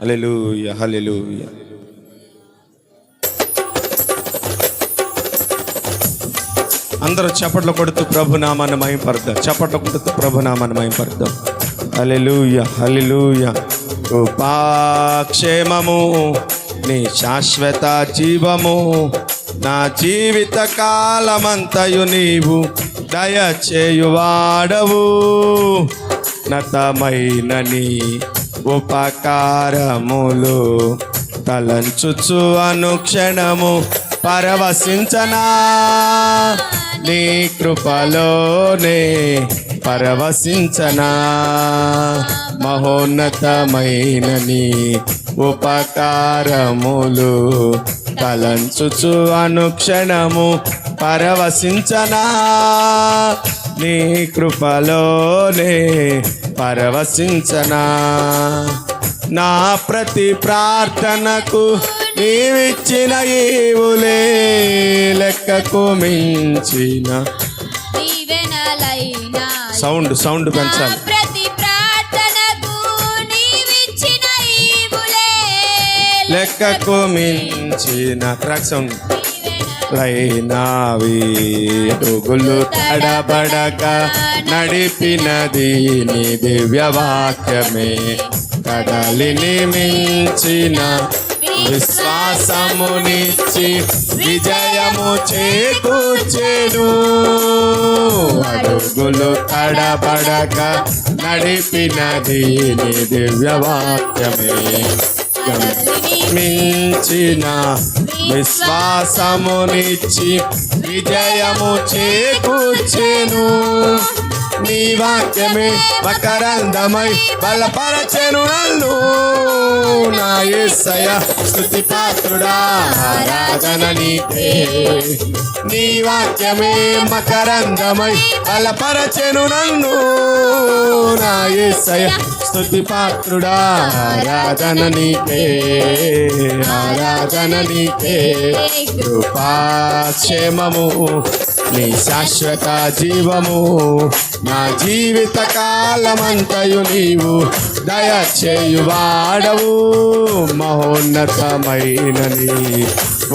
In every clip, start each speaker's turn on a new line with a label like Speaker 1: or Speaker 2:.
Speaker 1: హల్లెలూయ హల్లెలూయ అందరూ చప్పట్లు కొడుతూ ప్రభునామాన్ని మహింపడతాం చప్పట్లు కొడుతూ ప్రభునామాన్ని మహింపడతాం హల్లెలూయ హల్లెలూయ కృపాక్షేమము నీ శాశ్వత జీవము నా జీవిత కాలమంతయు నీవు దయచేయువాడవు. నతమైన నీ ఉపకారములు తలంచుచు అనుక్షణము పరవశించనా? నీ కృపలోనే పరవశించనా? మహోన్నతమైన నీ ఉపకారములు తలంచుచు అనుక్షణము పరవశించనా? నీ కృపలోనే పరవశించనా? నా ప్రతి ప్రార్థనకు నీవిచ్చిన ఈవులే లెక్కకు మించిన సౌండ్ సౌండ్ పెంచాలి. లెక్కకు మించిన ట్రాక్ లైనావి అడుగులు తడబడక నడిపినది నీ దివ్యవాక్యమే కడలిని మించిన విశ్వాసమునిచ్చి విజయము చేకూర్చెను. అడుగులు తడబడక నడిపినది నీ దివ్యవాక్యమే మించిన విశ్వాసమునిచ్చి విజయము చేకూర్చెను. నీ వాక్యమే మకరందమై బలపరచెను నన్ను. నా ఏసయ స్థుతి పాత్రుడా ఆరాధన నీకే. నీ వాక్యమే మకరందమై బలపరచెను నన్ను. నా యేసయ్య స్తుతి పాత్రుడా. ఆరాధన నీకే. ఆరాధన నీకే. కృపాక్షేమము నీ శాశ్వత జీవము. నా జీవిత కాలమంతయు నీవు దయచేయువాడవు. మహోన్నతమైన నీ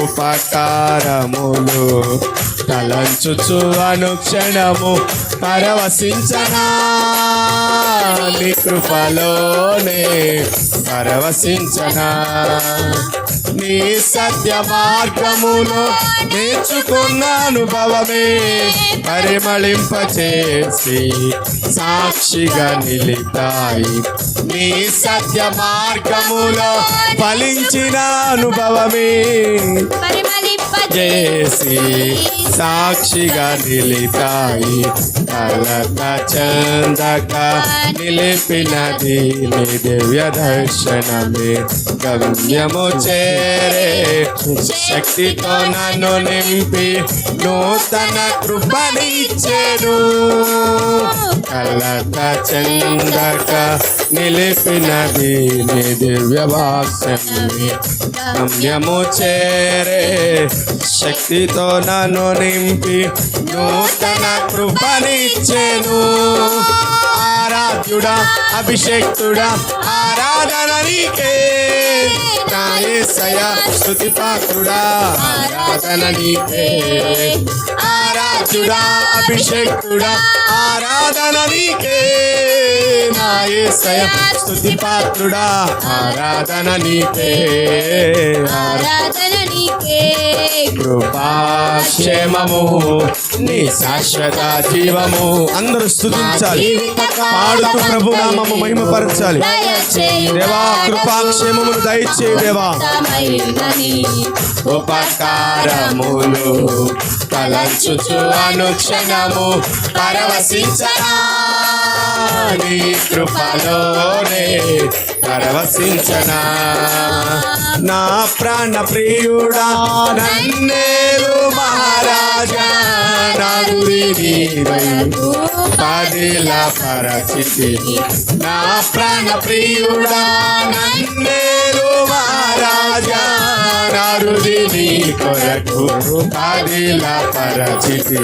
Speaker 1: ఉపకారములు. తలంచుచు అనుక్షణము పరవశించనా? నీ కృపలోనే పరవశించనా? నీ సత్య మార్గములో నేర్చుకున్న అనుభవమే పరిమళింపచేసి సాక్షిగా నిలితాయి. నీ సత్య మార్గములో ఫలించిన అనుభవమే చేసి సాక్షిగా నిలితాయి కలత చందక నిలిపినది నీ దివ్య దర్శనమే గమ్యము చేరే. శక్తితో నన్ను నింపి నూతన కృపనిచ్చేను. కలత చందక నిలిపినది నీ దివ్య వాక్యం గమ్యము చేరే శక్తితో నన్ను నింపి నూతన కృపనిచ్చెను. ఆరాధ్యుడా అభిషేక్తుడా ఆరాధన నీకే. నా యేసయ్య పాత్రుడా ఆరాధన నీకే. ఆరాధ్యుడా అభిషేక్తుడా ఆరాధన నీకే. నా యేసయ్య స్తుతి పాత్రుడా. ఆరాధన నీకే ఆరా
Speaker 2: ఆరాధన నీకే.
Speaker 1: కృపాక్షేమము నీ శాశ్వత జీవము. అందరూ స్థుతించాలి పాడుతూ ప్రభు నామము మహిమపరచాలి. దేవా కృపాక్షేమమును దయచే దేవా. ఉపకారములు తలంచుచు అనుక్షణము పరవశించనా. నీ కృపలోనే పరవశించనా. నా ప్రాణ ప్రియుడా నన్నేరు మహారాజా నా గురి పదిల పరచితి నా ప్రాణ ప్రియుడా నన్నేరు మహారాజా నా రుది కొరకు పదిల పరచితి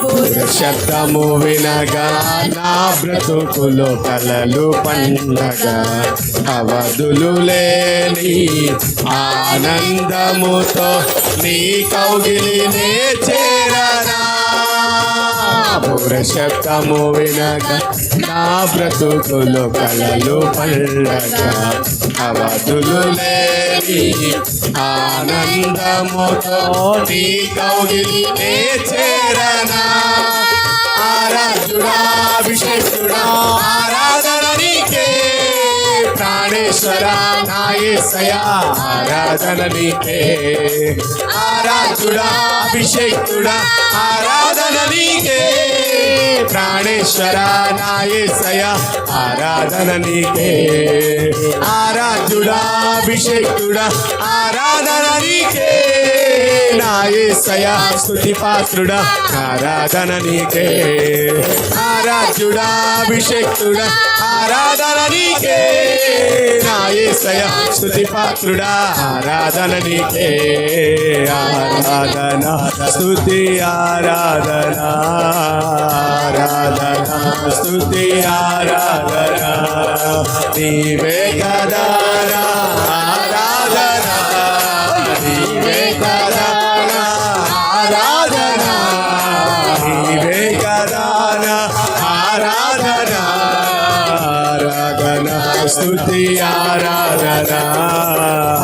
Speaker 1: శబ్దము వినగా నా బ్రతుకులు కలలు పండగ. అవధులు లేని ఆనందముతో నీ కౌగిలినే చేరనా. శబ్దము వినగా నా బ్రతుకులు కలలు పండగ. అవధులు లేని ఆనందముతో నీ కౌగిలినే చేరనా? ఆరాధుడా అభిషేకుడా ఆరాధన నీకే. ప్రాణేశ్వర నాయసయ ఆరాధన నీకే. ఆరాధుడా అభిషేకుడా ఆరాధన నీకే. ప్రాణేశ్వర నాయసయ ఆరాధన నీకే. ఆరాధ్యుడా అభిషేకుడా ఆరాధన నీకే. నాయసయ స్తుతి పాత్రుడా ఆరాధన నీకే. ఆరాధ్యుడా అభిషేక్తుడా ఆరాధన నీకే నాయసయ స్తుతి పాత్రుడా ఆరాధన నీకే ఆరాధన స్తుతి ఆరాధన ఆరాధన స్తుతి ఆరాధన. నీవే కదా స్తుతి ఆరాధన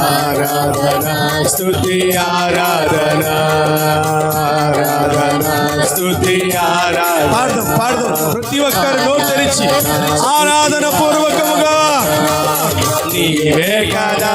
Speaker 1: ఆరాధన స్తుతి ఆరాధన ఆరాధన స్తుతి ఆరాధన.
Speaker 3: పాడదాం పాడదాం. ప్రతి ఒక్కరు నోరు తెరిచి ఆరాధన పూర్వకముగా.
Speaker 1: నీవే కదా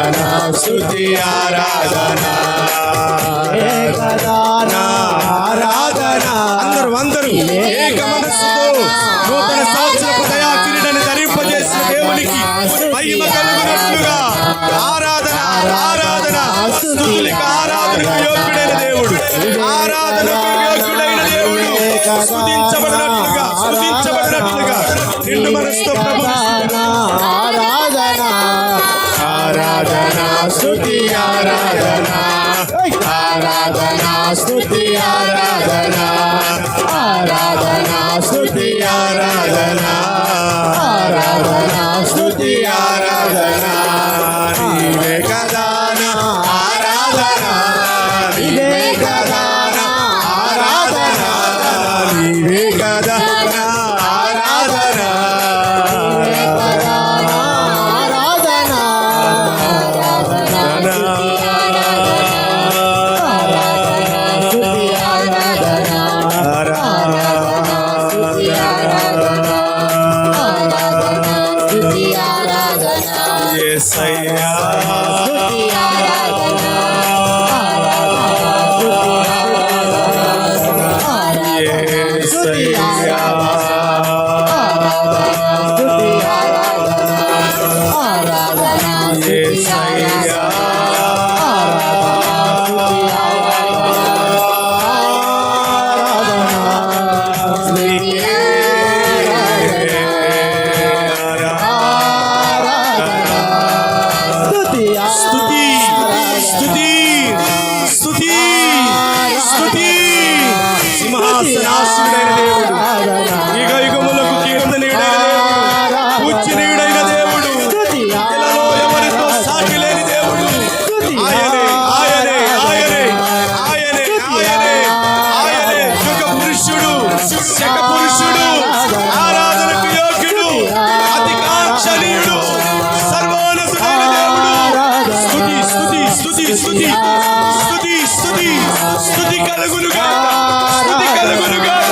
Speaker 1: స్తుతి ఆరాధన. ఆరాధన ఆరాధన.
Speaker 3: అందరూ అందరూ ఏక మనస్సుతో నూతన సంవత్సరపు దయా కిరీటాన్ని ధరింపజేసిన దేవునికి మహిమ కలుగునట్లుగా. ఆరాధన ఆరాధన. స్తుతులకు ఆరాధనకు యోగ్యుడైన దేవుడు. ఆరాధనకు యోగ్యుడైన దేవుడు. స్తుతించబడినట్లుగా స్తుతించబడినట్లుగా. నిండు మనసుతో ప్రభు
Speaker 1: ಆರಾಧನಾ ಸ್ತುತಿ ಆರಾಧನಾ ಆರಾಧನಾ ಸ್ತುತಿ ಆರಾಧನಾ ಆರಾಧನಾ ಸ್ತುತಿ ಆರಾಧನಾ ಆರಾಧನಾ స్తుతి
Speaker 3: స్తుతి స్తుతి స్తుతి కలుగును గాక కలుగును గాక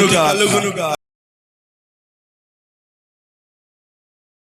Speaker 3: కలుగునుగా